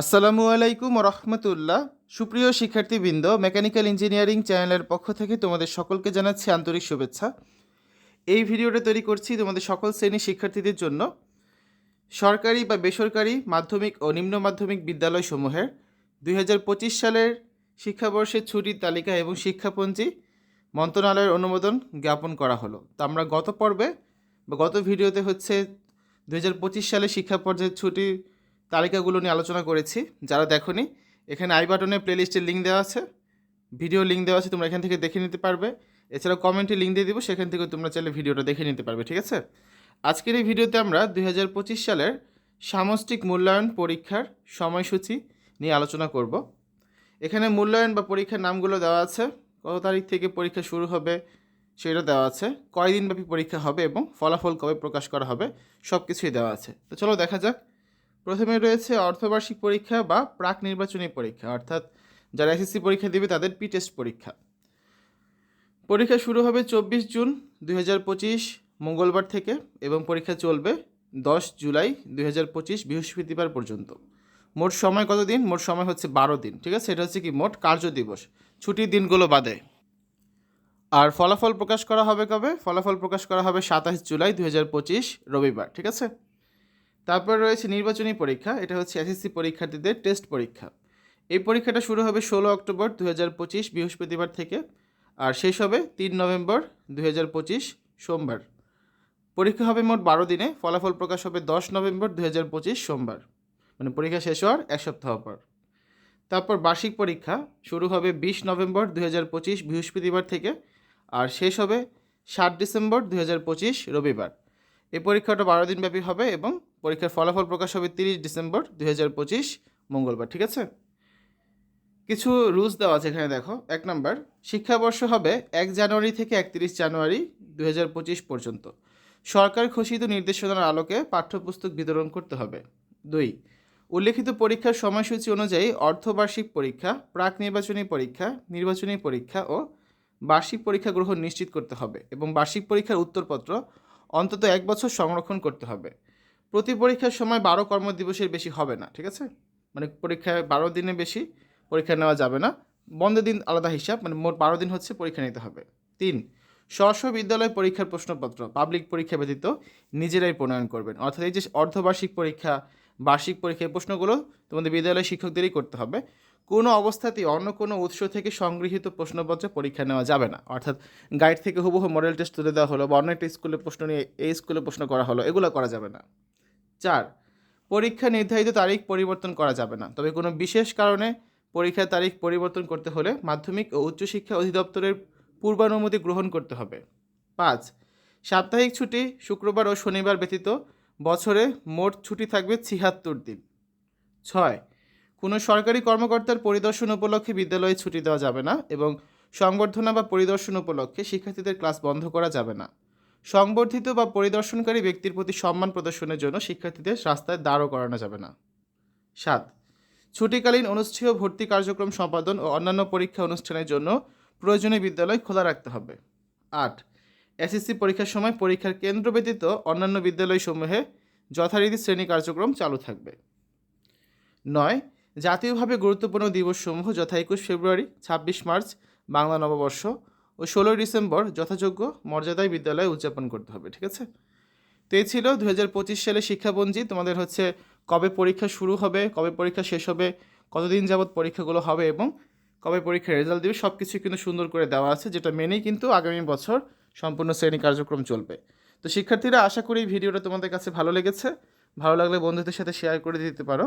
আসসালামু আলাইকুম রহমতুল্লাহ। সুপ্রিয় শিক্ষার্থীবৃন্দ, মেকানিক্যাল ইঞ্জিনিয়ারিং চ্যানেলের পক্ষ থেকে তোমাদের সকলকে জানাচ্ছি আন্তরিক শুভেচ্ছা। এই ভিডিওটা তৈরি করছি তোমাদের সকল শ্রেণির শিক্ষার্থীদের জন্য। সরকারি বা বেসরকারি মাধ্যমিক ও নিম্ন মাধ্যমিক বিদ্যালয়সমূহের দুই হাজার পঁচিশ সালের শিক্ষাবর্ষের ছুটির তালিকা এবং শিক্ষাপঞ্জি মন্ত্রণালয়ের অনুমোদন জ্ঞাপন করা হলো। তো আমরা গত পর্বে বা গত ভিডিওতে হচ্ছে দু হাজার পঁচিশ সালে শিক্ষা পর্যায়ের ছুটির তালিকাগুলো নিয়ে আলোচনা করেছি, যারা দেখোনি, এখানে আই বাটনে প্লেলিস্টের লিঙ্ক দেওয়া আছে, ভিডিও লিঙ্ক দেওয়া আছে, তোমরা এখান থেকে দেখে নিতে পারবে। এছাড়াও কমেন্টে লিঙ্ক দিয়ে দিব, সেখান থেকে তোমরা চাইলে ভিডিওটা দেখে নিতে পারবে, ঠিক আছে? আজকের এই ভিডিওতে আমরা দুই হাজার পঁচিশ সালের সামষ্টিক মূল্যায়ন পরীক্ষার সময়সূচি নিয়ে আলোচনা করব। এখানে মূল্যায়ন বা পরীক্ষার নামগুলো দেওয়া আছে, কত তারিখ থেকে পরীক্ষা শুরু হবে সেটা দেওয়া আছে, কয়দিনব্যাপী পরীক্ষা হবে এবং ফলাফল কবে প্রকাশ করা হবে সব কিছুই দেওয়া আছে। তো চলো দেখা যাক প্রথমে রয়েছে অর্ধবার্ষিক পরীক্ষা বা প্রাক নির্বাচনী পরীক্ষা, অর্থাৎ যারা এসএসসি পরীক্ষা দেবে তাদের পি টেস্ট পরীক্ষা। পরীক্ষা শুরু হবে চব্বিশ জুন দুই হাজার পঁচিশ, মঙ্গলবার থেকে, এবং পরীক্ষা চলবে দশ জুলাই দুই হাজার পঁচিশ, বৃহস্পতিবার পর্যন্ত। মোট সময় কত দিন? মোট সময় হচ্ছে বারো দিন, ঠিক আছে? এটা হচ্ছে কি? মোট কার্য দিবস, ছুটির দিনগুলো বাদে। আর ফলাফল প্রকাশ করা হবে কবে? ফলাফল প্রকাশ করা হবে সাতাশ জুলাই দুই হাজার পঁচিশ, রবিবার, ঠিক আছে? তারপর রয়েছে নির্বাচনী পরীক্ষা, এটা হচ্ছে এসএসসি পরীক্ষার্থীদের টেস্ট পরীক্ষা। এই পরীক্ষাটা শুরু হবে ষোলো অক্টোবর দু হাজার পঁচিশ বৃহস্পতিবার থেকে, আর শেষ হবে তিন নভেম্বর দু হাজার পঁচিশ সোমবার। পরীক্ষা হবে মোট বারো দিনে, ফলাফল প্রকাশ হবে দশ নভেম্বর দু হাজার পঁচিশ সোমবার মানে পরীক্ষা শেষ হওয়ার এক সপ্তাহ পর। তারপর বার্ষিক পরীক্ষা, শুরু হবে বিশ নভেম্বর দু হাজার পঁচিশ বৃহস্পতিবার থেকে, আর শেষ হবে সাত ডিসেম্বর দু হাজার পঁচিশ রবিবার। এই পরীক্ষাটা বারো দিনব্যাপী হবে এবং পরীক্ষার ফলাফল প্রকাশ হবে তিরিশ ডিসেম্বর দু হাজার পঁচিশ মঙ্গলবার, ঠিক আছে? কিছু রুলস দেওয়া আছে এখানে দেখো। এক নম্বর শিক্ষাবর্ষ হবে এক জানুয়ারি থেকে একত্রিশ জানুয়ারি দু হাজার পঁচিশ পর্যন্ত। সরকার ঘোষিত নির্দেশনার আলোকে পাঠ্যপুস্তক বিতরণ করতে হবে। দুই, উল্লেখিত পরীক্ষার সময়সূচি অনুযায়ী অর্ধবার্ষিক পরীক্ষা, প্রাক নির্বাচনী পরীক্ষা নির্বাচনী পরীক্ষা ও বার্ষিক পরীক্ষা গ্রহণ নিশ্চিত করতে হবে এবং বার্ষিক পরীক্ষার উত্তরপত্র অন্তত এক বছর সংরক্ষণ করতে হবে। প্রতি পরীক্ষার সময় বারো কর্মদিবসের বেশি হবে না, ঠিক আছে? মানে পরীক্ষায় বারো দিনে বেশি পরীক্ষা নেওয়া যাবে না। বন্ধের দিন আলাদা হিসাব মানে মোট বারো দিন হচ্ছে পরীক্ষা নিতে হবে। তিন স্ব বিদ্যালয় পরীক্ষার প্রশ্নপত্র পাবলিক পরীক্ষা ব্যতীত নিজেরাই প্রণয়ন করবেন। অর্থাৎ এই যে অর্ধবার্ষিক পরীক্ষা, বার্ষিক পরীক্ষার প্রশ্নগুলো তোমাদের বিদ্যালয় শিক্ষকদেরই করতে হবে। কোনো অবস্থাতেই অন্য কোনো উৎস থেকে সংগৃহীত প্রশ্নপত্র পরীক্ষা নেওয়া যাবে না। অর্থাৎ গাইড থেকে হুবহু মডেল টেস্ট তুলে দেওয়া হলো বা অন্য একটা স্কুলে প্রশ্ন নিয়ে এই স্কুলে প্রশ্ন করা হলো, এগুলো করা যাবে না। চার, পরীক্ষা নির্ধারিত তারিখ পরিবর্তন করা যাবে না। তবে কোনো বিশেষ কারণে পরীক্ষার তারিখ পরিবর্তন করতে হলে মাধ্যমিক ও উচ্চশিক্ষা অধিদপ্তরের পূর্বানুমতি গ্রহণ করতে হবে। পাঁচ, সাপ্তাহিক ছুটি শুক্রবার ও শনিবার ব্যতীত বছরে মোট ছুটি থাকবে ছিয়াত্তর দিন। ছয় কোনো সরকারি কর্মকর্তার পরিদর্শন উপলক্ষে বিদ্যালয়ে ছুটি দেওয়া যাবে না এবং সংবর্ধনা বা পরিদর্শন উপলক্ষে শিক্ষার্থীদের ক্লাস বন্ধ করা যাবে না। সংবর্ধিত বা পরিদর্শনকারী ব্যক্তির প্রতি সম্মান প্রদর্শনের জন্য শিক্ষার্থীদের রাস্তায় দাঁড়ও করানো যাবে না। সাত, ছুটিকালীন অনুষ্ঠেয় ভর্তি কার্যক্রম সম্পাদন ও অন্যান্য পরীক্ষা অনুষ্ঠানের জন্য প্রয়োজনীয় বিদ্যালয় খোলা রাখতে হবে। আট, এসএসসি পরীক্ষার সময় পরীক্ষার কেন্দ্র ব্যতীত অন্যান্য বিদ্যালয়সমূহে যথারীতি শ্রেণি কার্যক্রম চালু থাকবে। নয় জাতীয়ভাবে গুরুত্বপূর্ণ দিবসসমূহ যথা একুশ ফেব্রুয়ারি, ছাব্বিশ মার্চ, বাংলা নববর্ষ ও ষোলোই ডিসেম্বর যথাযোগ্য মর্যাদায় বিদ্যালয়ে উদযাপন করতে হবে, ঠিক আছে? তো এই ছিল দু হাজার পঁচিশ সালে শিক্ষাপঞ্জি। তোমাদের হচ্ছে কবে পরীক্ষা শুরু হবে, কবে পরীক্ষা শেষ হবে, কতদিন যাবৎ পরীক্ষাগুলো হবে এবং কবে পরীক্ষার রেজাল্ট দেবে সব কিছু কিন্তু সুন্দর করে দেওয়া আছে, যেটা মেনেই কিন্তু আগামী বছর সম্পূর্ণ শ্রেণি কার্যক্রম চলবে। তো শিক্ষার্থীরা, আশা করি ভিডিওটা তোমাদের কাছে ভালো লেগেছে। ভালো লাগলে বন্ধুদের সাথে শেয়ার করে দিতে পারো।